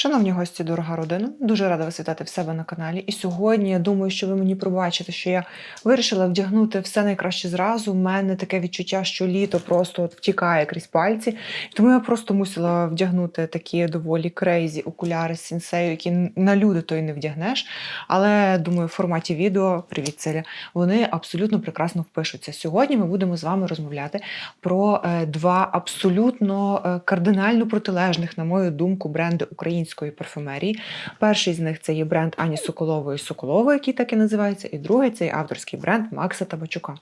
Шановні гості, дорога родина, дуже рада вас вітати в себе на каналі. І сьогодні я думаю, що ви мені пробачите, що я вирішила вдягнути все найкраще зразу. У мене таке відчуття, що літо просто втікає крізь пальці. Тому я просто мусила вдягнути такі доволі крейзі окуляри з сінсею, які на люди то й не вдягнеш. Але думаю, в форматі відео привіт, Целя, вони абсолютно прекрасно впишуться. Сьогодні ми будемо з вами розмовляти про е, два абсолютно е, кардинально протилежних, на мою думку, бренди української парфумерії. Перший з них це є бренд Ані Соколової Соколової, який так і називається, і другий це є авторський бренд Макса Табачука.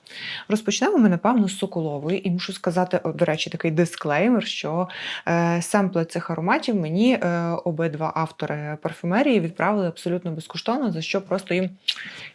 Розпочнемо ми, напевно, з Соколової, і мушу сказати, до речі, такий дисклеймер, що е, семпли цих ароматів мені е, обидва автори парфюмерії відправили абсолютно безкоштовно, за що просто їм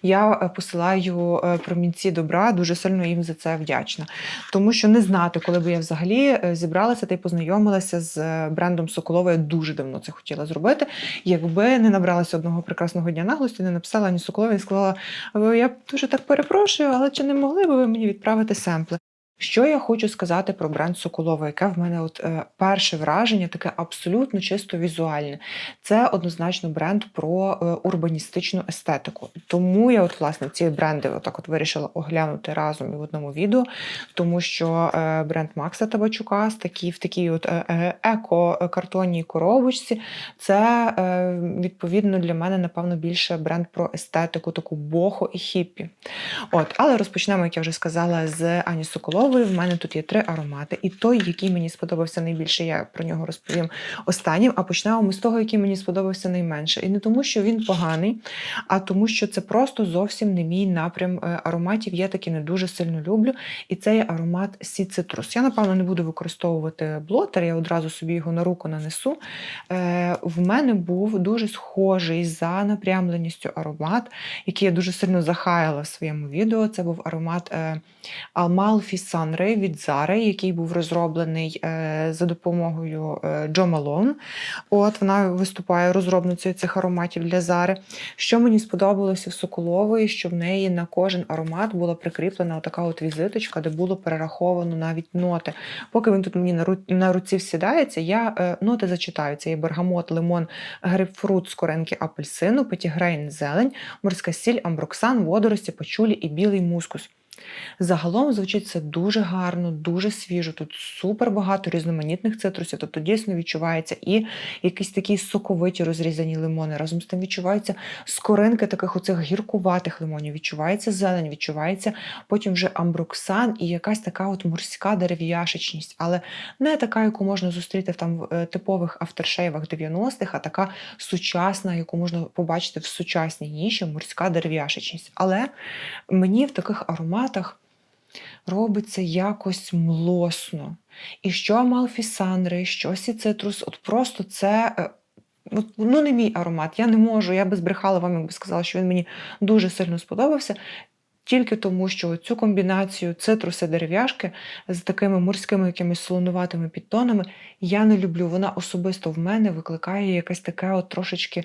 я е, посилаю е, промінці добра, дуже сильно їм за це вдячна. Тому що не знати, коли би я взагалі е, зібралася та й познайомилася з брендом Соколова, я дуже давно це хотіла зробити. Якби не набралася одного прекрасного дня наглості, не написала ані Соколові і сказала: я дуже так перепрошую, але чи не могли би ви мені відправити семпли? Що я хочу сказати про бренд Соколова, яке в мене от е, перше враження, таке абсолютно чисто візуальне. Це однозначно бренд про е, урбаністичну естетику. Тому я, от, власне, ці бренди отак от вирішила оглянути разом і в одному відео, тому що е, бренд Макса Табачука з такі, в такій от е, е, еко-картонній коробочці, це е, відповідно для мене, напевно, більше бренд про естетику, таку бохо і хіппі. От, але розпочнемо, як я вже сказала, з Ані Соколової. В мене тут є три аромати, і той, який мені сподобався найбільше, я про нього розповім останнім. А почнемо ми з того, який мені сподобався найменше. І не тому, що він поганий, а тому, що це просто зовсім не мій напрям е, ароматів. Я таки не дуже сильно люблю. І це є аромат Сі Цитрус. Я, напевно, не буду використовувати блотер, я одразу собі його на руку нанесу. Е, в мене був дуже схожий за напрямленістю аромат, який я дуже сильно захаяла в своєму відео. Це був аромат е, Amalfi від Zara, який був розроблений е, за допомогою е, Джо Малон. От вона виступає розробницею цих ароматів для Зари. Що мені сподобалося в Соколової, що в неї на кожен аромат була прикріплена така от візиточка, де було перераховано навіть ноти. Поки він тут мені на, ру... на руці всідається, я е, ноти зачитаю. Це є бергамот, лимон, грейпфрут з коренки апельсину, петігрейн, зелень, морська сіль, амброксан, водорості, пачулі і білий мускус. Загалом звучить це дуже гарно, дуже свіжо. Тут супер багато різноманітних цитрусів. Тобто дійсно відчувається і якісь такі соковиті розрізані лимони. Разом з тим відчуваються скоринки таких оцих гіркуватих лимонів. Відчувається зелень, відчувається потім вже амброксан і якась така от морська дерев'яшечність, але не така, яку можна зустріти там в е, типових авторшейвах 90-х, а така сучасна, яку можна побачити в сучасній ніші, морська дерев'яшечність. Але мені в таких ароматах робиться якось млосно. І що Амалфісандри, що Сіцитрус, от просто це. е, Ну, не мій аромат. Я не можу, я би збрехала вам, якби сказала, що він мені дуже сильно сподобався. Тільки тому, що цю комбінацію цитруси дерев'яшки з такими морськими якимись солонуватими підтонами я не люблю. Вона особисто в мене викликає якесь таке от трошечки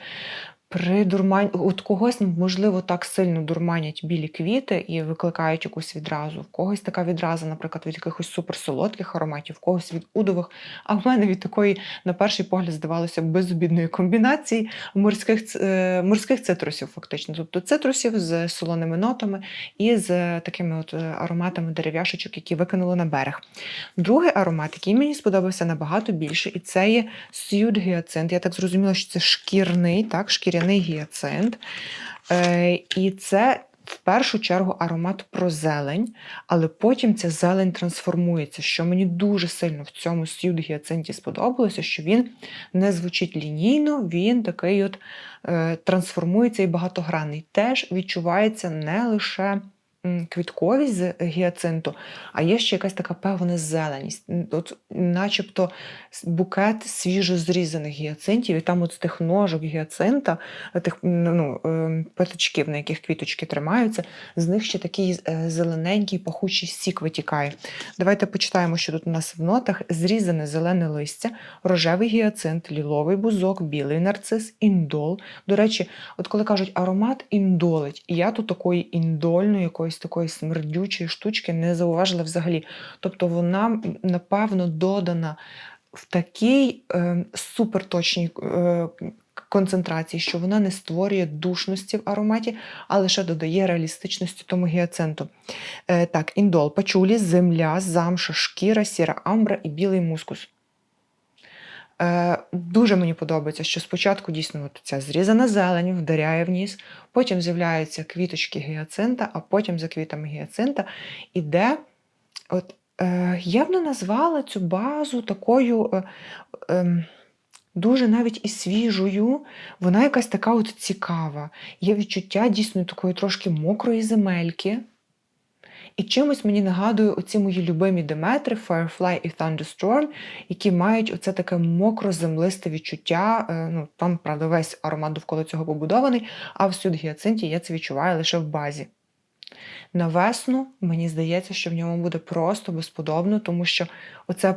Придурмань, от когось, можливо, так сильно дурманять білі квіти і викликають якусь відразу. В когось така відраза, наприклад, від якихось суперсолодких ароматів, в когось від удових. А в мене від такої, на перший погляд, здавалося, безобідної комбінації морських, е, морських цитрусів, фактично. Тобто цитрусів з солоними нотами і з такими от е, ароматами дерев'яшечок, які викинули на берег. Другий аромат, який мені сподобався набагато більше, і це є Сюд гіацинт. Я так зрозуміла, що це шкірний, так, шкіряний гіацинт. Е, і це в першу чергу аромат про зелень, але потім ця зелень трансформується. Що мені дуже сильно в цьому сюд гіацинті сподобалося, що він не звучить лінійно, він такий от е, трансформується і багатогранний. Теж відчувається не лише квітковість з гіацинту, а є ще якась така певна зеленість. От, начебто букет свіжо зрізаних гіацинтів, і там от з тих ножок гіацинта, тих ну, е, петочків, на яких квіточки тримаються, з них ще такий е, зелененький пахучий сік витікає. Давайте почитаємо, що тут у нас в нотах: зрізане зелене листя, рожевий гіацинт, ліловий бузок, білий нарцис, індол. До речі, от коли кажуть аромат індолить, і я тут такої індольної, якоїсь такої смердючої штучки не зауважила взагалі. Тобто вона, напевно, додана в такій е, суперточній е, концентрації, що вона не створює душності в ароматі, а лише додає реалістичності тому гіацинту. Е, так, індол, пачулі, земля, замша, шкіра, сіра амбра і білий мускус. Е, дуже мені подобається, що спочатку дійсно от ця зрізана зелень вдаряє в ніс, потім з'являються квіточки гіацинта, а потім за квітами гіацинта іде. От, е, я б не назвала цю базу такою е, е, дуже навіть і свіжою. Вона якась така от цікава. Є відчуття дійсно такої трошки мокрої земельки. І чимось мені нагадує оці мої любимі Деметри, Firefly і Thunderstorm, які мають оце таке мокро-землисте відчуття. Е, Ну, Там, правда, весь аромат довкола цього побудований, а в сюд гіацинті я це відчуваю лише в базі. На весну мені здається, що в ньому буде просто безподобно, тому що оце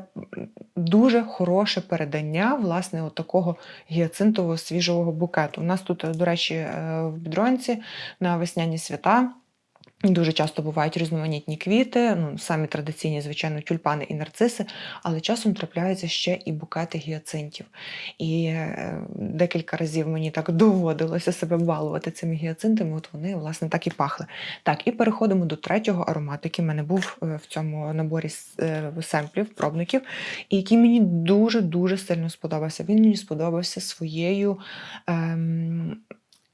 дуже хороше передання власне от такого гіацинтового свіжого букету. У нас тут, до речі, е, в бідронці на весняні свята. Дуже часто бувають різноманітні квіти, ну самі традиційні, звичайно, тюльпани і нарциси, але часом трапляються ще і букети гіацинтів. І е, декілька разів мені так доводилося себе балувати цими гіацинтами, от вони, власне, так і пахли. Так, і переходимо до третього аромату, який в мене був е, в цьому наборі е, семплів, пробників, і який мені дуже-дуже сильно сподобався. Він мені сподобався своєю. Ем,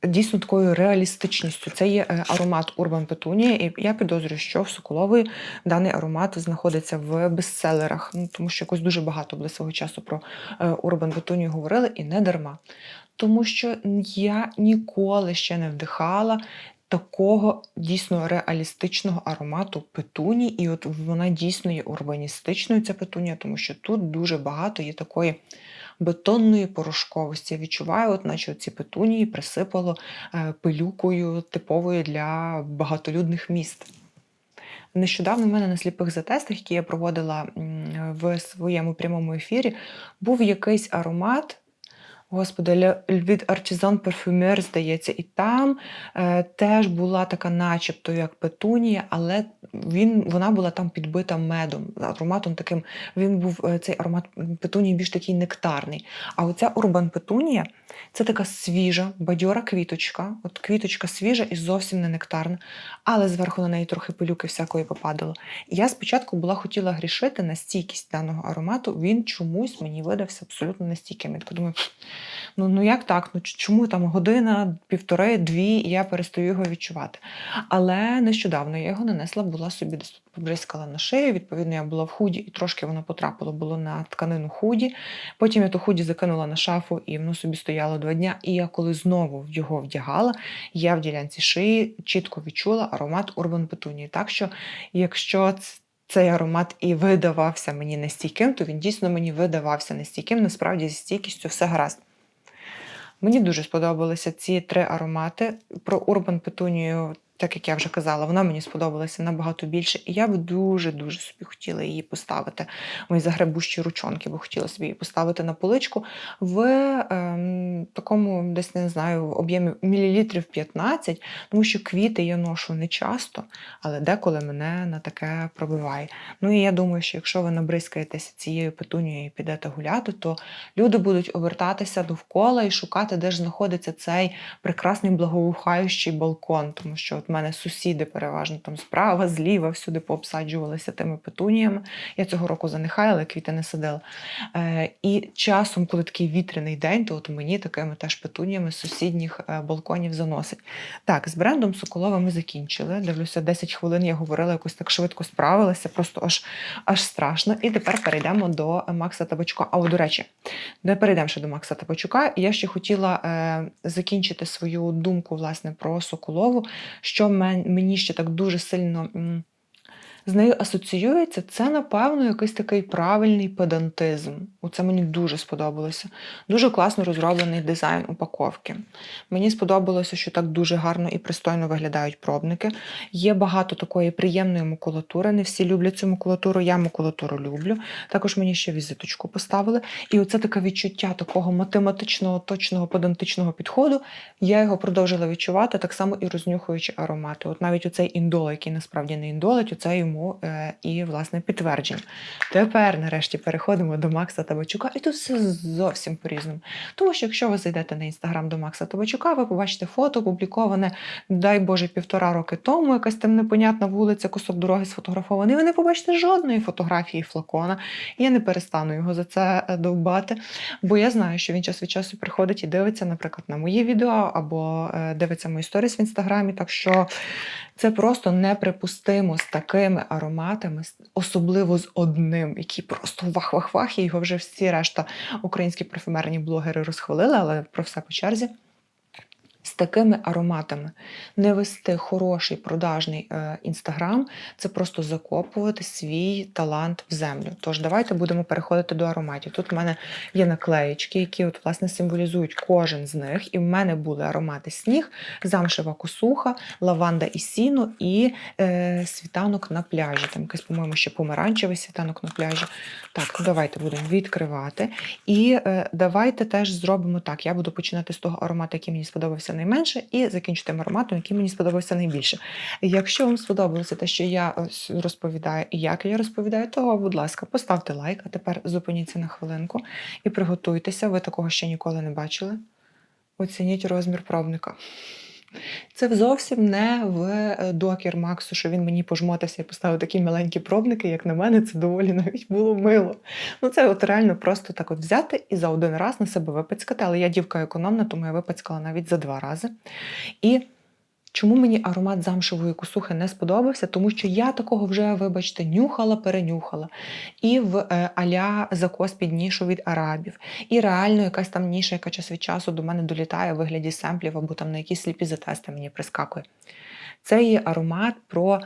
дійсно такою реалістичністю. Це є е, аромат Urban Petunia, і я підозрюю, що в Соколової даний аромат знаходиться в бестселерах, ну, тому що якось дуже багато були свого часу про е, Urban Petunia говорили, і не дарма. Тому що я ніколи ще не вдихала. Такого дійсно реалістичного аромату петуні, і от вона дійсно є урбаністичною, ця петунія, тому що тут дуже багато є такої бетонної порошковості. Я відчуваю, от наче ці петунії присипало е, пилюкою типовою для багатолюдних міст. Нещодавно в мене на сліпих затестах, які я проводила в своєму прямому ефірі, був якийсь аромат. Господи, від Artisan Parfumeur, здається, і там е, теж була така, начебто, як петунія, але він, вона була там підбита медом, ароматом таким. Він був е, цей аромат петунії більш такий нектарний. А оця урбан петунія це така свіжа, бадьора квіточка. От квіточка свіжа і зовсім не нектарна, але зверху на неї трохи пилюки всякої попадало. Я спочатку була хотіла грішити на стійкість даного аромату, він чомусь мені видався абсолютно нестійким. Я думаю, ну ну як так? Ну Чому там година, півтори, дві, і я перестаю його відчувати? Але нещодавно я його нанесла, була собі десь побризкала на шию. Відповідно, я була в худі, і трошки воно потрапило було на тканину худі. Потім я ту худі закинула на шафу, і воно собі стояло два дня. І я коли знову його вдягала, я в ділянці шиї чітко відчула аромат Urban Petunia. Так що, якщо цей аромат і видавався мені нестійким, то він дійсно мені видавався нестійким. Насправді, зі стійкістю все гаразд. Мені дуже сподобалися ці три аромати. Про Urban Petunia так як я вже казала, вона мені сподобалася набагато більше, і я б дуже-дуже собі хотіла її поставити. Мої загребущі ручонки, бо хотіла собі її поставити на поличку в ем, такому, десь не знаю, об'ємі мілілітрів 15, тому що квіти я ношу не часто, але деколи мене на таке пробиває. Ну і я думаю, що якщо ви набризкаєтеся цією петунією і підете гуляти, то люди будуть обертатися довкола і шукати, де ж знаходиться цей прекрасний благоухаючий балкон, тому що в мене сусіди переважно там справа, зліва, всюди пообсаджувалися тими петуніями. Я цього року занехаяла, квіти не садила. Е, І часом, коли такий вітряний день, то от мені такими теж петуніями з сусідніх е, балконів заносить. Так, з брендом Соколова ми закінчили. Дивлюся, 10 хвилин я говорила, якось так швидко справилася, просто аж аж страшно. І тепер перейдемо до Макса Табачука. А о, до речі, не перейдемо ще до Макса Табачука. Я ще хотіла е, закінчити свою думку власне про Соколову що мені ще так дуже сильно з нею асоціюється, це, напевно, якийсь такий правильний педантизм. Оце мені дуже сподобалося. Дуже класно розроблений дизайн упаковки. Мені сподобалося, що так дуже гарно і пристойно виглядають пробники. Є багато такої приємної макулатури. Не всі люблять цю макулатуру, я макулатуру люблю. Також мені ще візиточку поставили. І оце таке відчуття такого математичного, точного, педантичного підходу. Я його продовжила відчувати, так само і рознюхуючи аромати. От навіть оцей індол, який насправді не індолить, оце йому е, і власне підтвердження. Тепер, нарешті, переходимо до Макса Табачука, і тут все зовсім по-різному. Тому що якщо ви зайдете на інстаграм до Макса Табачука, ви побачите фото, опубліковане, дай Боже, півтора роки тому, якась там непонятна вулиця, кусок дороги сфотографований. Ви не побачите жодної фотографії флакона. Я не перестану його за це е, довбати, бо я знаю, що він час від часу приходить і дивиться, наприклад, на мої відео або е, дивиться мої сторіс в інстаграмі. Так що це просто неприпустимо з такими ароматами, особливо з одним, який просто вах-вах-вах, і його вже всі решта українські парфюмерні блогери розхвалили, але про все по черзі. З такими ароматами не вести хороший продажний е, інстаграм це просто закопувати свій талант в землю. Тож давайте будемо переходити до ароматів. Тут в мене є наклеєчки, які от, власне символізують кожен з них. І в мене були аромати сніг, замшева косуха, лаванда і сіно, і е, світанок на пляжі. Там якийсь, по-моєму, ще помаранчевий світанок на пляжі. Так, давайте будемо відкривати. І е, давайте теж зробимо так. Я буду починати з того аромату, який мені сподобався найменше, і закінчити ароматом, який мені сподобався найбільше. Якщо вам сподобалося те, що я розповідаю і як я розповідаю, то, будь ласка, поставте лайк, а тепер зупиніться на хвилинку і приготуйтеся. Ви такого ще ніколи не бачили. Оцініть розмір пробника. Це зовсім не в докір докер Максу, що він мені пожмотався і поставив такі маленькі пробники, як на мене, це доволі навіть було мило. Ну це от реально просто так от взяти і за один раз на себе випацькати. Але я дівка економна, тому я випацькала навіть за два рази. І Чому мені аромат замшевої косухи не сподобався? Тому що я такого вже, вибачте, нюхала, перенюхала. І в е, аля закос під нішу від арабів. І реально якась там ніша, яка час від часу до мене долітає у вигляді семплів або там на якісь сліпі затести мені прискакує. Це є аромат про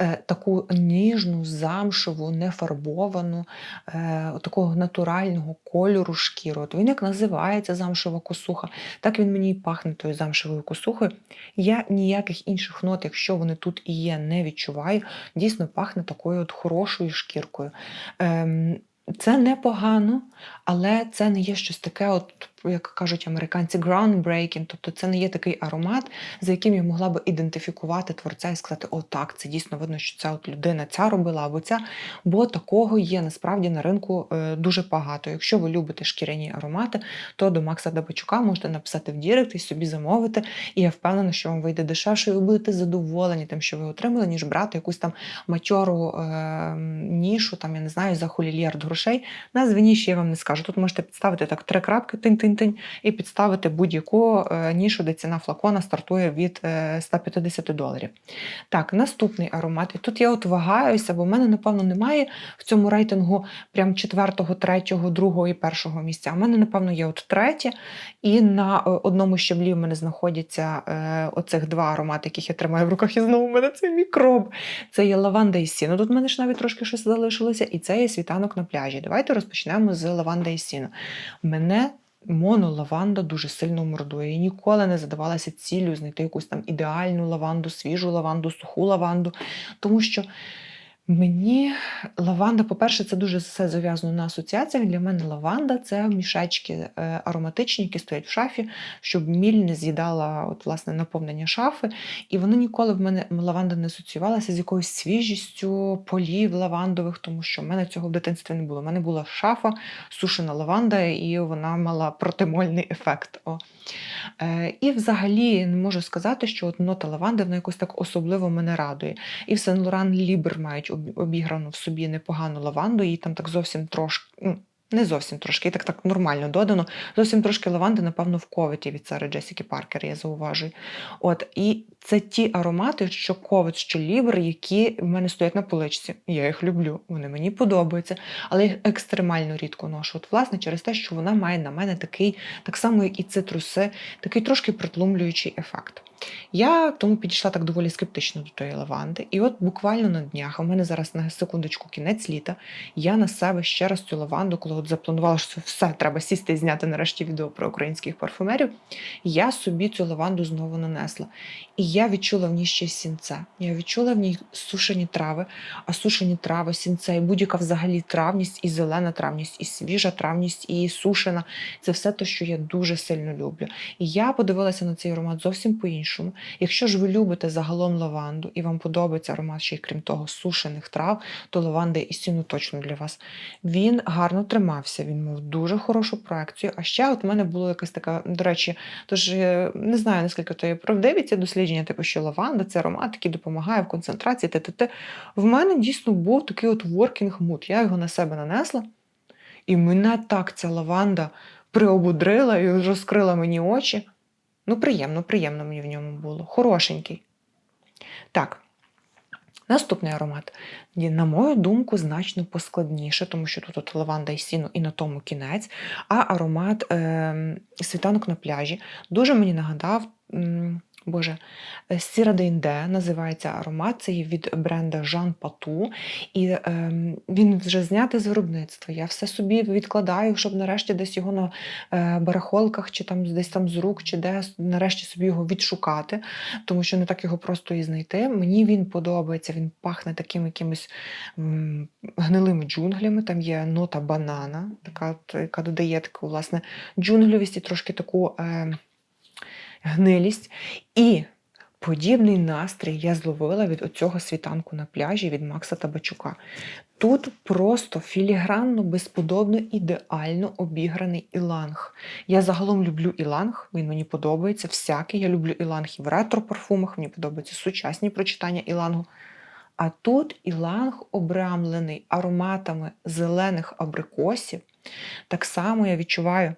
е, таку ніжну, замшеву, нефарбовану, е, такого натурального кольору шкіру. От він як називається замшева косуха, так він мені і пахне тою замшевою косухою. Я ніяких інших нот, якщо вони тут і є, не відчуваю. Дійсно пахне такою от хорошою шкіркою. Ем, це непогано, але це не є щось таке, от, як кажуть американці, groundbreaking, тобто це не є такий аромат, за яким я могла би ідентифікувати творця і сказати, о, так, це дійсно видно, що ця от людина ця робила або ця. Бо такого є насправді на ринку е, дуже багато. Якщо ви любите шкіряні аромати, то до Макса Дабачука можете написати в Дірект і собі замовити. І я впевнена, що вам вийде дешевше, і ви будете задоволені тим, що ви отримали, ніж брати якусь там матьору е, нішу, там я не знаю, за хулільярд грошей. Назви ніші я вам не скажу. Тут можете підставити так три крапки тинь-тинь-тинь і підставити будь-яку е, нішу, де ціна флакона стартує від е, 150 доларів. Так, наступний аромат. І тут я от вагаюся, бо в мене, напевно, немає в цьому рейтингу прям четвертого, третього, другого і першого місця. У мене, напевно, є от третє. І на е, одному щаблі в мене знаходяться е, оцих два аромати, яких я тримаю в руках, і знову в мене цей мікроб. Це є лаванда і сіно. Тут в мене ж навіть трошки щось залишилося, і це є світанок на пляжі. Давайте розпочнемо з лаванда і сіно. Мене монолаванда дуже сильно мордує. Я ніколи не задавалася ціллю знайти якусь там ідеальну лаванду, свіжу лаванду, суху лаванду, тому що. Мені лаванда, по-перше, це дуже все зав'язано на асоціаціях. Для мене лаванда це мішечки е, ароматичні, які стоять в шафі, щоб міль не з'їдала от, власне, наповнення шафи. І воно ніколи в мене лаванда не асоціювалася з якоюсь свіжістю полів лавандових, тому що в мене цього в дитинстві не було. У мене була шафа, сушена лаванда, і вона мала протимольний ефект. О. Е, і взагалі не можу сказати, що от нота лаванди вона якось так особливо мене радує. І в Сен Лоран Лібер мають обіграну в собі непогану лаванду, їй там так зовсім трошки. ну, Не зовсім трошки, так так нормально додано. Зовсім трошки лаванди, напевно, в коветі від Сари Джесіки Паркер, я зауважую. От, і це ті аромати, що ковет, що лібер, які в мене стоять на поличці. Я їх люблю, вони мені подобаються, але їх екстремально рідко ношу. От, власне, через те, що вона має на мене такий, так само, як і цитруси, такий трошки притлумлюючий ефект. Я тому підійшла так доволі скептично до тої лаванди. І от буквально на днях, в мене зараз на секундочку кінець літа, я на себе ще раз цю лаванду, коли от запланувала, що все, треба сісти і зняти нарешті відео про українських парфумерів, я собі цю лаванду знову нанесла. І я відчула в ній ще сінце. Я відчула в ній сушені трави, а сушені трави, сінце, і будь-яка взагалі травність, і зелена травність, і свіжа травність, і сушена. Це все те, що я дуже сильно люблю. І я подивилася на цей аромат зовсім по-іншому. По-іншому. Якщо ж ви любите загалом лаванду і вам подобається аромат ще й крім того сушених трав, то лаванда і сіну точно для вас. Він гарно тримався, він мав дуже хорошу проекцію. А ще от в мене було якась така, до речі, тож е, не знаю наскільки то є правдиві ці дослідження, типу, що лаванда це аромат, який допомагає в концентрації. т-т-т. В мене дійсно був такий от working mood. Я його на себе нанесла, і мене так ця лаванда приободрила і розкрила мені очі. Ну, приємно, приємно мені в ньому було. Хорошенький. Так. Наступний аромат, на мою думку, значно поскладніше, тому що тут от лаванда і сіно, і на тому кінець. А аромат е, світанок на пляжі дуже мені нагадав. м, Боже, Сіра Дейнде називається аромат. Це є від бренда Jean Patou. І ем, він вже знятий з виробництва. Я все собі відкладаю, щоб нарешті десь його на е, барахолках, чи там десь там з рук, чи де нарешті собі його відшукати, тому що не так його просто і знайти. Мені він подобається, він пахне таким якимось м, гнилими джунглями. Там є нота банана, така, яка додає таку власне джунгльовість і трошки таку. Е, гнилість. І подібний настрій я зловила від оцього світанку на пляжі від Макса Табачука. Тут просто філігранно, безподобно, ідеально обіграний іланг. Я загалом люблю іланг, він мені подобається всякий. Я люблю іланг і в ретро-парфумах, мені подобаються сучасні прочитання ілангу. А тут іланг обрамлений ароматами зелених абрикосів. Так само я відчуваю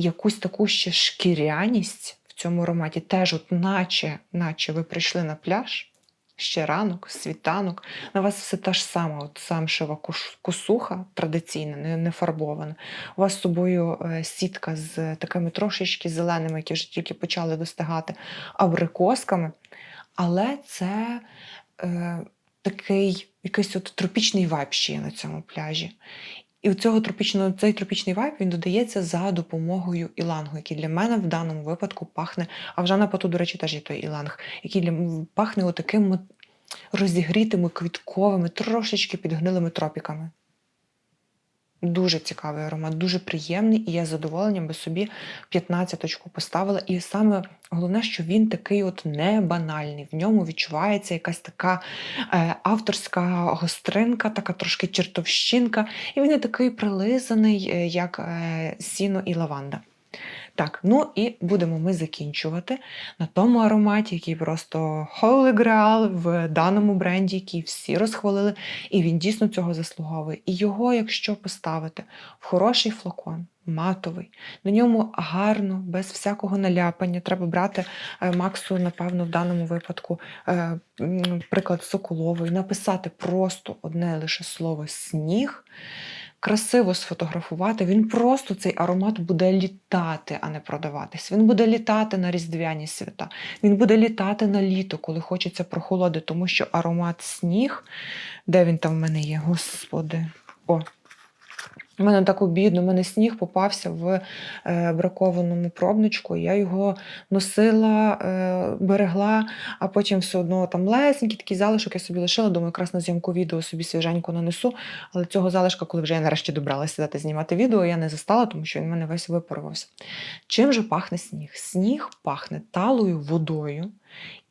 якусь таку ще шкіряність в цьому ароматі. Теж, от наче, наче ви прийшли на пляж, ще ранок, світанок. На вас все та ж сама, от самшева косуха традиційна, не, не фарбована. У вас з собою е, сітка з такими трошечки зеленими, які вже тільки почали достигати, абрикосками. Але це е, такий якийсь от тропічний вайб ще є на цьому пляжі. І у цього тропічного, цей тропічний вайб він додається за допомогою ілангу, який для мене в даному випадку пахне. А в Жана Пату, до речі, теж є той іланг, який для пахне отакими розігрітими, квітковими, трошечки підгнилими тропіками. Дуже цікавий аромат, дуже приємний, і я з задоволенням би собі 15 очку поставила. І саме головне, що він такий от не банальний. В ньому відчувається якась така е, авторська гостринка, така трошки чертовщинка, і він не такий прилизаний, е, як е, сіно і лаванда. Так, ну і будемо ми закінчувати на тому ароматі, який просто Holy Grail в даному бренді, який всі розхвалили, і він дійсно цього заслуговує. І його, якщо поставити в хороший флакон, матовий, на ньому гарно, без всякого наляпання, треба брати е, Максу, напевно, в даному випадку е, приклад Соколової, написати просто одне лише слово сніг красиво сфотографувати, він просто цей аромат буде літати, а не продаватись. Він буде літати на різдвяні свята. Він буде літати на літо, коли хочеться прохолоди, тому що аромат сніг, де він там в мене є, господи. О, у мене так обідно, у мене сніг попався в е, бракованому пробничку. Я його носила, е, берегла, а потім все одно там лесенький такий залишок я собі лишила. Думаю, якраз на зйомку відео собі свіженько нанесу. Але цього залишка, коли вже я нарешті добралася сідати знімати відео, я не застала, тому що він в мене весь випарувався. Чим же пахне сніг? Сніг пахне талою водою.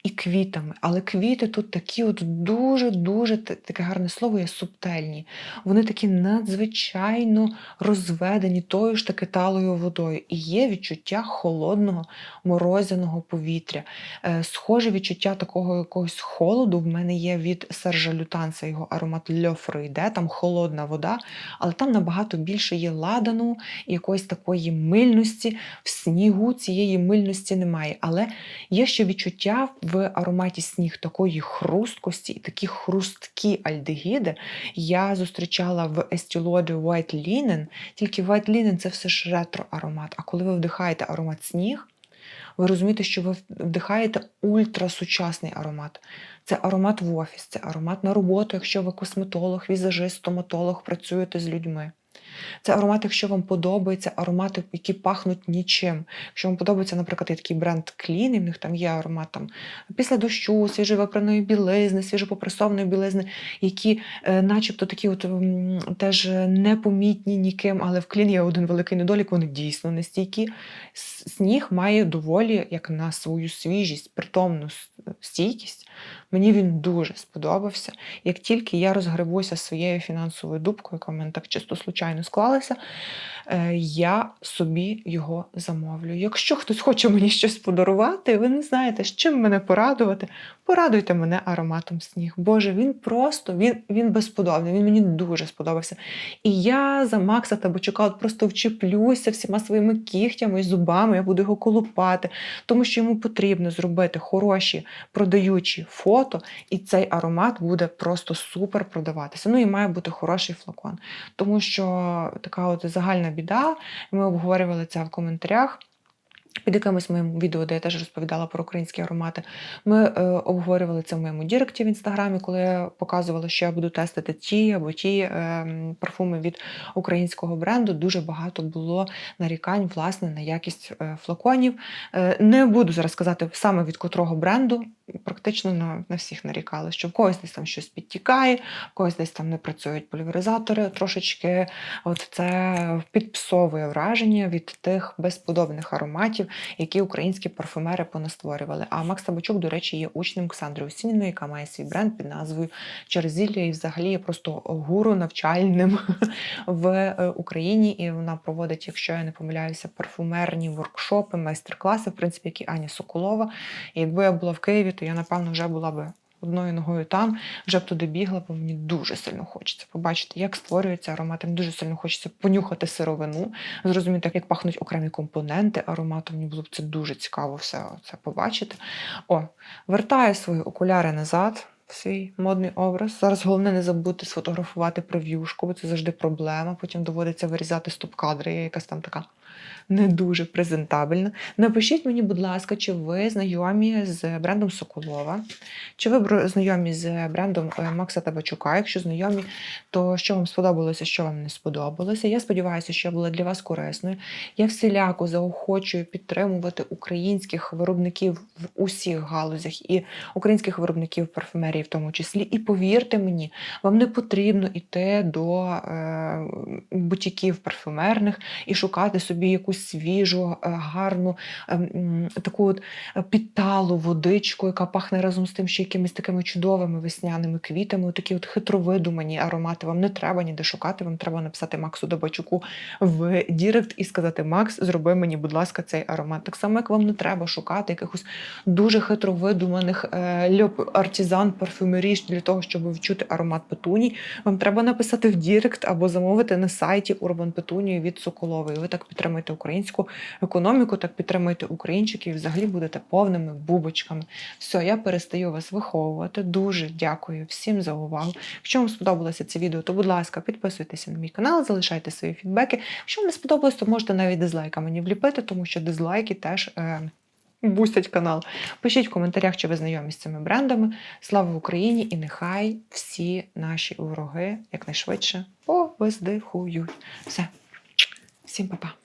І квітами, але квіти тут такі, от дуже-дуже таке гарне слово є субтельні. Вони такі надзвичайно розведені тою ж таки талою водою. І є відчуття холодного морозяного повітря. Е, схоже відчуття такого якогось холоду в мене є від Сержа Лютанса, його аромат Льофри йде, там холодна вода, але там набагато більше є ладану і якоїсь такої мильності. В снігу цієї мильності немає. Але є ще відчуття в ароматі сніг такої хрусткості і такі хрусткі альдегіди. Я зустрічала в Estee Lauder White Linen, тільки White Linen це все ж ретро-аромат. А коли ви вдихаєте аромат сніг, ви розумієте, що ви вдихаєте ультрасучасний аромат. Це аромат в офіс, це аромат на роботу, якщо ви косметолог, візажист, стоматолог, працюєте з людьми. Це аромати, якщо вам подобаються аромати, які пахнуть нічим. Якщо вам подобається, наприклад, такий бренд Clean, і в них там є аромат там, після дощу, свіжовипраної білизни, свіжопопресованої білизни, які е, начебто такі от м, теж непомітні ніким, але в Clean є один великий недолік, вони дійсно не стійкі. Сніг має доволі, як на свою свіжість, притомну стійкість. Мені він дуже сподобався. Як тільки я розгребуся своєю фінансовою дубкою, яка в мене так чисто случайно склалася, е, я собі його замовлю. Якщо хтось хоче мені щось подарувати, ви не знаєте, з чим мене порадувати, порадуйте мене ароматом сніг. Боже, він просто він, він безподобний, він мені дуже сподобався. І я за Макса Табачука от просто вчеплюся всіма своїми кігтями і зубами, я буду його колупати, тому що йому потрібно зробити хороші продаючі фото, і цей аромат буде просто супер продаватися. Ну і має бути хороший флакон. Тому що така от загальна біда, ми обговорювали це в коментарях. Під якимось моїм відео, де я теж розповідала про українські аромати, ми е, обговорювали це в моєму Діректі в інстаграмі, коли я показувала, що я буду тестити ті або ті е, парфуми від українського бренду. Дуже багато було нарікань власне на якість е, флаконів. Е, не буду зараз казати саме від котрого бренду. Практично на, на всіх нарікали, що в когось десь там щось підтікає, в когось десь там не працюють поляризатори. Трошечки от це підпсовує враження від тих безподобних ароматів, які українські парфумери понастворювали. А Макс Табачук, до речі, є учнем Ксандри Осініної, яка має свій бренд під назвою Черзілля, і взагалі є просто гуру навчальним в е, Україні. І вона проводить, якщо я не помиляюся, парфумерні воркшопи, майстер-класи, в принципі, які Аня Соколова. І якби я була в Києві, то я напевно вже була би. Одною ногою там вже б туди бігла, бо мені дуже сильно хочеться побачити, як створюється аромат. Мені дуже сильно хочеться понюхати сировину, зрозуміти, як пахнуть окремі компоненти аромату. Мені було б це дуже цікаво все це побачити. О, вертаю свої окуляри назад. Свій модний образ. Зараз головне не забути сфотографувати прев'юшку, бо це завжди проблема. Потім доводиться вирізати стоп-кадри, я якась там така не дуже презентабельна. Напишіть мені, будь ласка, чи ви знайомі з брендом Соколова, чи ви знайомі з брендом е, Макса Табачука. Якщо знайомі, то що вам сподобалося, що вам не сподобалося. Я сподіваюся, що я була для вас корисною. Я всіляко заохочую підтримувати українських виробників в усіх галузях і українських виробників парфумерії в тому числі. І повірте мені, вам не потрібно йти до е, бутіків парфюмерних і шукати собі якусь свіжу, е, гарну ем, таку от е, підталу водичку, яка пахне разом з тим, ще якимись такими чудовими весняними квітами, такі от хитровидумані аромати. Вам не треба ніде шукати, вам треба написати Максу Добачуку в Дірект і сказати: Макс, зроби мені, будь ласка, цей аромат. Так само, як вам не треба шукати якихось дуже хитровидуманих е, артизан парфюмерій для того, щоб відчути аромат петуній. Вам треба написати в Дірект або замовити на сайті Urban Petunia від Соколової. Ви так підтримуєте українську економіку, так підтримуєте українчиків, і взагалі будете повними бубочками. Все, я перестаю вас виховувати. Дуже дякую всім за увагу. Якщо вам сподобалося це відео, то будь ласка, підписуйтеся на мій канал, залишайте свої фідбеки. Якщо вам не сподобалось, то можете навіть дизлайка мені вліпити, тому що дизлайки теж. Е- Бустять канал. Пишіть в коментарях, чи ви знайомі з цими брендами. Слава Україні! І нехай всі наші вороги якнайшвидше повиздихують. Все. Всім па-па.